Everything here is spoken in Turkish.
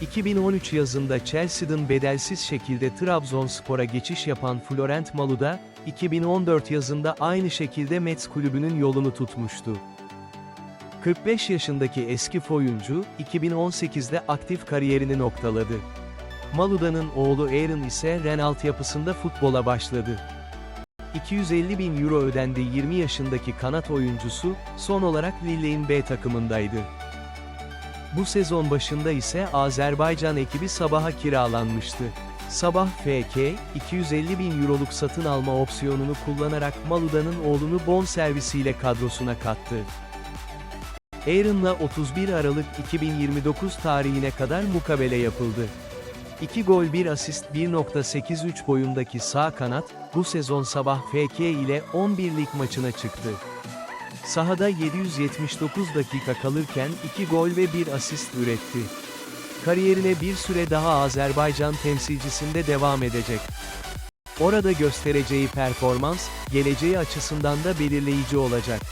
2013 yazında Chelsea'den bedelsiz şekilde Trabzonspor'a geçiş yapan Florent Maluda, 2014 yazında aynı şekilde Metz kulübünün yolunu tutmuştu. 45 yaşındaki eski oyuncu, 2018'de aktif kariyerini noktaladı. Maluda'nın oğlu Aaron ise Ren altyapısında futbola başladı. 250 bin euro ödendi 20 yaşındaki kanat oyuncusu, son olarak Lille'in B takımındaydı. Bu sezon başında ise Azerbaycan ekibi Sabah'a kiralanmıştı. Sabah FK, 250 bin euroluk satın alma opsiyonunu kullanarak Maluda'nın oğlunu bonservisiyle kadrosuna kattı. Aaron'la 31 Aralık 2029 tarihine kadar mukabele yapıldı. 2 gol 1 asist 1.83 boyundaki sağ kanat, bu sezon sabah FK ile 11 lig maçına çıktı. Sahada 779 dakika kalırken 2 gol ve 1 asist üretti. Kariyerine bir süre daha Azerbaycan temsilcisinde devam edecek. Orada göstereceği performans, geleceği açısından da belirleyici olacak.